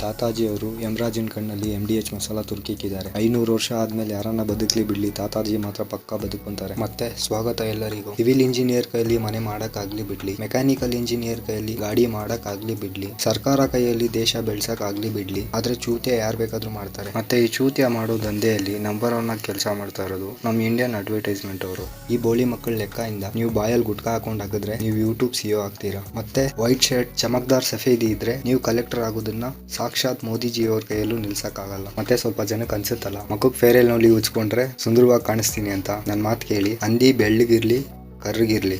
ತಾತಾಜಿ ಅವರು ಯಮರಾಜನ್ ಕಣ್ಣಲ್ಲಿ ಎಂ ಡಿ ಎಚ್ ಮಸಾಲ ತುರ್ಕಿಕ್ಕಿದ್ದಾರೆ ಐನೂರು ವರ್ಷ ಆದ್ಮೇಲೆ ಯಾರನ್ನ ಬದುಕಲಿ ಬಿಡ್ಲಿ, ತಾತಾಜಿ ಮಾತ್ರ ಪಕ್ಕ ಬದುಕೊಂತಾರೆ. ಮತ್ತೆ ಸ್ವಾಗತ ಎಲ್ಲರಿಗೂ. ಸಿವಿಲ್ ಇಂಜಿನಿಯರ್ ಕೈಯಲ್ಲಿ ಮನೆ ಮಾಡಕ್ ಬಿಡ್ಲಿ, ಮೆಕ್ಯಾನಿಕಲ್ ಇಂಜಿನಿಯರ್ ಕೈಯಲ್ಲಿ ಗಾಡಿ ಮಾಡಕ್ ಆಗ್ಲಿ ಬಿಡ್ಲಿ, ಸರ್ಕಾರ ಕೈಯಲ್ಲಿ ದೇಶ ಬೆಳ್ಸಕ್ ಆಗ್ಲಿ ಬಿಡ್ಲಿ, ಆದ್ರೆ ಚೂತ್ಯ ಯಾರ್ ಬೇಕಾದ್ರೂ ಮಾಡ್ತಾರೆ. ಮತ್ತೆ ಈ ಚೂತ್ಯ ಮಾಡೋ ದಂಧೆಯಲ್ಲಿ ನಂಬರ್ ಒನ್ ಆಗಿ ಕೆಲಸ ಮಾಡ್ತಾ ಇರೋದು ನಮ್ ಇಂಡಿಯನ್ ಅಡ್ವರ್ಟೈಸ್ಮೆಂಟ್ ಅವರು. ಈ ಬೋಳಿ ಮಕ್ಕಳ ಲೆಕ್ಕದಿಂದ ನೀವು ಬಾಯಲ್ಲಿ ಗುಟ್ಕಾ ಹಾಕೊಂಡ್ ಹಾಕಿದ್ರೆ ನೀವು ಯೂಟ್ಯೂಬ್ ಸಿಒ ಆಗ್ತೀರಾ. ಮತ್ತೆ ವೈಟ್ ಶರ್ಟ್ ಚಮಕ್ದಾರ್ ಸಫೇದಿ ಇದ್ರೆ ನೀವು ಕಲೆಕ್ಟರ್ ಆಗೋದನ್ನ ಸಾಕ್ಷಾತ್ ಮೋದಿಜಿಯವ್ರ ಕೈಯಲ್ಲೂ ನಿಲ್ಸಕ್ಕಾಗಲ್ಲ. ಮತ್ತೆ ಸ್ವಲ್ಪ ಜನಕ್ಕೆ ಅನ್ಸುತ್ತಲ್ಲ ಮಗುಗ್ ಫೇರೆಲ್ ನೋಡಿ ಉಚ್ಕೊಂಡ್ರೆ ಸುಂದರವಾಗಿ ಕಾಣಿಸ್ತೀನಿ ಅಂತ ನನ್ನ ಮಾತ್ ಕೇಳಿ ಹಂದಿ ಬೆಳ್ಳಗಿರ್ಲಿ ಕರ್ರಗಿರ್ಲಿ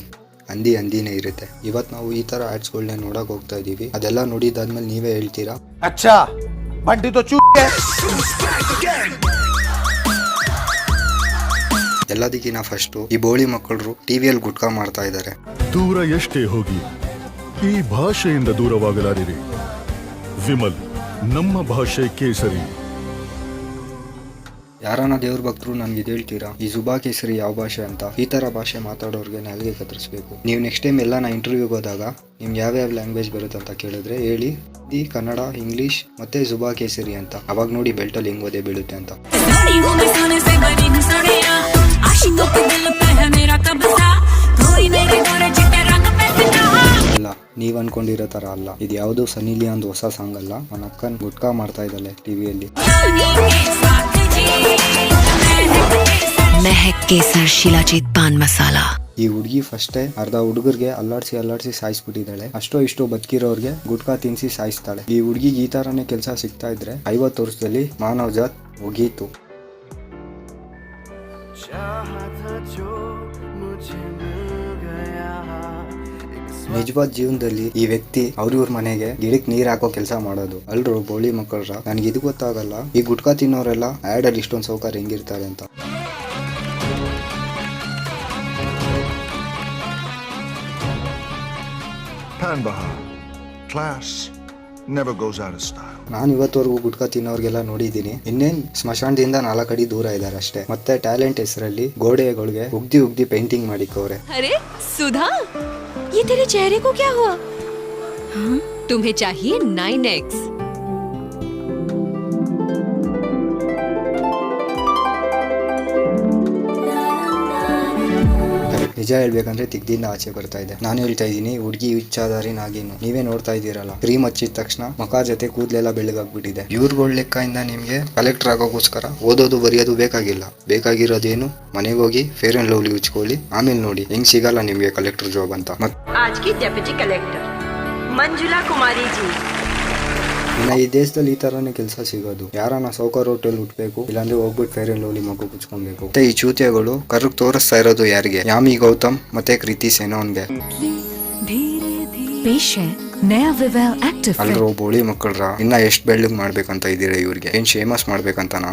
ಹಂದಿ ಹಂದಿನೇ ಇರುತ್ತೆ. ಇವತ್ತು ನಾವು ಈ ತರ ಆಡ್ಸ್ಗಳನ್ನ ನೋಡಕ್ ಹೋಗ್ತಾ ಇದೀವಿ. ಅದೆಲ್ಲ ನೋಡಿದಾದ್ಮೇಲೆ ನೀವೇ ಹೇಳ್ತೀರಾ? ಅಚ್ಚಾ ಎಲ್ಲದಕ್ಕಿಂತ ಫಸ್ಟ್ ಈ ಬೋಳಿ ಮಕ್ಕಳರು ಟಿವಿಯಲ್ಲಿ ಗುಟ್ಕಾ ಮಾಡ್ತಾ ಇದ್ದಾರೆ ದೂರ ಎಷ್ಟೇ ಹೋಗಿ ಈ ಭಾಷೆಯಿಂದ ದೂರವಾಗಲಾರಿರಿ. ವಿಮಲ್ ನಮ್ಮ ಭಾಷೆ ಕೇಸರಿ. ಯಾರನ್ನ ದೇವ್ರ ಭಕ್ತರು ನನ್ಗೆ ಇದು ಹೇಳ್ತೀರಾ ಈ ಜುಬಾ ಕೇಸರಿ ಯಾವ ಭಾಷೆ ಅಂತ? ಈ ತರ ಭಾಷೆ ಮಾತಾಡೋರ್ಗೆ ನಾಲ್ಗೆ ಕತ್ತರಿಸಬೇಕು ನೀವು ನೆಕ್ಸ್ಟ್ ಟೈಮ್ ಎಲ್ಲ ನಾ ಇಂಟರ್ವ್ಯೂಗೆ ಹೋದಾಗ ನಿಮ್ಗೆ ಯಾವ್ಯಾವ ಲ್ಯಾಂಗ್ವೇಜ್ ಬರುತ್ತೆ ಅಂತ ಕೇಳಿದ್ರೆ ಹೇಳಿ. ಹಿಂದಿ ಕನ್ನಡ ಇಂಗ್ಲಿಷ್ ಮತ್ತೆ ಜುಬಾ ಕೇಸರಿ ಅಂತ. ಅವಾಗ ನೋಡಿ ಬೆಲ್ಟಲ್ಲಿ ಹೆಂಗ್ ಓದೇ ಬೀಳುತ್ತೆ ಅಂತ. ನೀವ್ ಅನ್ಕೊಂಡಿರೋ ತರ ಅಲ್ಲ ಇದು ಯಾವ್ದು ಸನಿ ಲಿಯಾನ್ದು ಹೊಸ ಸಾಂಗ್ ಅಲ್ಲ ನನ್ನ ಅಕ್ಕನ್ ಗುಟ್ಕಾ ಮಾಡ್ತಾ ಇದ್ದಾಳೆ ಟಿವಿಯಲ್ಲಿ रानी के साथ जी महक केसर शिलाजीत पान मसाला ಈ ಹುಡುಗಿ ಫಸ್ಟೇ ಅರ್ಧ ಹುಡುಗರಿಗೆ ಅಲ್ಲಾಡ್ಸಿ ಅಲ್ಲಾಡ್ಸಿ ಸಾಯಿಸ್ಬಿಟ್ಟಿದ್ದಾಳೆ ಅಷ್ಟೋ ಇಷ್ಟೋ ಬದುಕಿರೋರ್ಗೆ ಗುಟ್ಕಾ ತಿನ್ಸಿ ಸಾಯಿಸ್ತಾಳೆ ಈ ಹುಡುಗಿಗೆ ಈ ತರನೇ ಕೆಲಸ ಸಿಗ್ತಾ ಇದ್ರೆ ಐವತ್ತು ವರ್ಷದಲ್ಲಿ ಮಾನವ ಜಾತ್ ಮುಗೀತು ನಿಜವಾದ ಜೀವನದಲ್ಲಿ ಈ ವ್ಯಕ್ತಿ ಅವ್ರಿವ್ರ ಮನೆಗೆ ಗಿಡಕ್ ನೀರ್ ಹಾಕೋ ಕೆಲಸ ಮಾಡೋದು. ಅಲ್ರು ಬೋಳಿ ಮಕ್ಕಳ್ರ. ನನ್ಗೆ ಇದು ಗೊತ್ತಾಗಲ್ಲ. ಈ ಗುಟ್ಕಾ ತಿನ್ನೋರೆಲ್ಲ ಆ್ಯಡ್ ಅಲ್ಲಿ ಇಷ್ಟೊಂದು ಸೌಕರ್ಯ ಹೆಂಗಿರ್ತಾರೆ ಅಂತ. ಕ್ಲಾಸ್ ನೆವರ್ ಗೋಸ್ ಔಟ್ ನಾನು ಇವತ್ತವರೆಗೂ ಗುಟ್ಕಾ ತಿನ್ನೋರ್ಗೆಲ್ಲ ನೋಡಿದ್ದೀನಿ. ಇನ್ನೇನ್ ಸ್ಮಶಾನದಿಂದ ನಾಲ್ಕು ಅಡಿ ದೂರ ಇದ್ದಾರೆ ಅಷ್ಟೇ. ಮತ್ತೆ ಟ್ಯಾಲೆಂಟ್ ಹೆಸರಲ್ಲಿ ಗೋಡೆಗಳಿಗೆ ಉಗ್ದಿ ಉಗ್ದಿ ಪೇಂಟಿಂಗ್ ಮಾಡಿಕೋರೆ ಸುಧಾ? ये तेरे चेहरे को क्या हुआ हाँ? तुम्हें चाहिए नाइन एक्स ನಿಜ ಹೇಳ್ಬೇಕಂದ್ರೆ ತಿಗ್ದಿಂದ ಆಚೆ ಬರ್ತಾ ಇದೆ. ನಾನು ಹೇಳ್ತಾ ಇದ್ದೀನಿ, ಹುಡುಗಿ ಹುಚ್ಚಾದಾರಿ ನಾಗೇನು ನೀವೇ ನೋಡ್ತಾ ಇದ್ದೀರಲ್ಲ ಕ್ರೀಮ್ ಹಚ್ಚಿದ ತಕ್ಷಣ ಮಕ ಜೊತೆ ಕೂದಲೆಲ್ಲ ಬೆಳಗಾಗ್ಬಿಟ್ಟಿದೆ. ಲೆಕ್ಕ ಇಂದ ನಿಮಗೆ ಕಲೆಕ್ಟರ್ ಆಗೋಗೋಸ್ಕರ ಓದೋದು, ಬರೆಯೋದು ಬೇಕಾಗಿಲ್ಲ. ಬೇಕಾಗಿರೋದೇನು? ಮನೆಗೆ ಹೋಗಿ ಫೇರ್ ಅಂಡ್ ಲವ್ಲಿ ಉಚ್ಕೊಳ್ಳಿ. ಆಮೇಲೆ ನೋಡಿ, ಹೆಂಗ್ ಸಿಗಲ್ಲ ನಿಮಗೆ ಕಲೆಕ್ಟರ್ ಜಾಬ್ ಅಂತ. ಮಂಜುಲಾ ಕುಮಾರಿ ಜೀ ಇನ್ನು ಈ ದೇಶದಲ್ಲಿ ಈ ತರನೇ ಕೆಲಸ ಸಿಗೋದು. ಯಾರನ್ನ ಸೌಕರ್ ಹೋಟೆಲ್ ಉಟ್ಬೇಕು ಇಲ್ಲಾಂದ್ರೆ ಹೋಗ್ಬಿಟ್ಟು ಫೇರ್ ಅಂಡ್ ಲೋಲಿ ಮಗು ಕುಚ್ಕೊಬೇಕು ಮತ್ತೆ ಈ ಚೂತ್ಯಗಳು ಕರ್ಗ್ ತೋರಿಸ್ತಾ ಇರೋದು ಯಾರಿಗೆ? ಯಾಮಿ ಗೌತಮ್ ಮತ್ತೆ ಕೃತಿ ಸೇನೋನ್ಗೆ ಅಲ್ರೋ ಬೋಳಿ ಮಕ್ಕಳ್ರ ಇನ್ನ ಎಷ್ಟ್ ಬೆಳ್ಳಗ್ ಮಾಡ್ಬೇಕಂತ ಇದೀರ ಇವ್ರಿಗೆ? ಏನ್ ಶೇಮಸ್ ಮಾಡ್ಬೇಕಂತನಾ?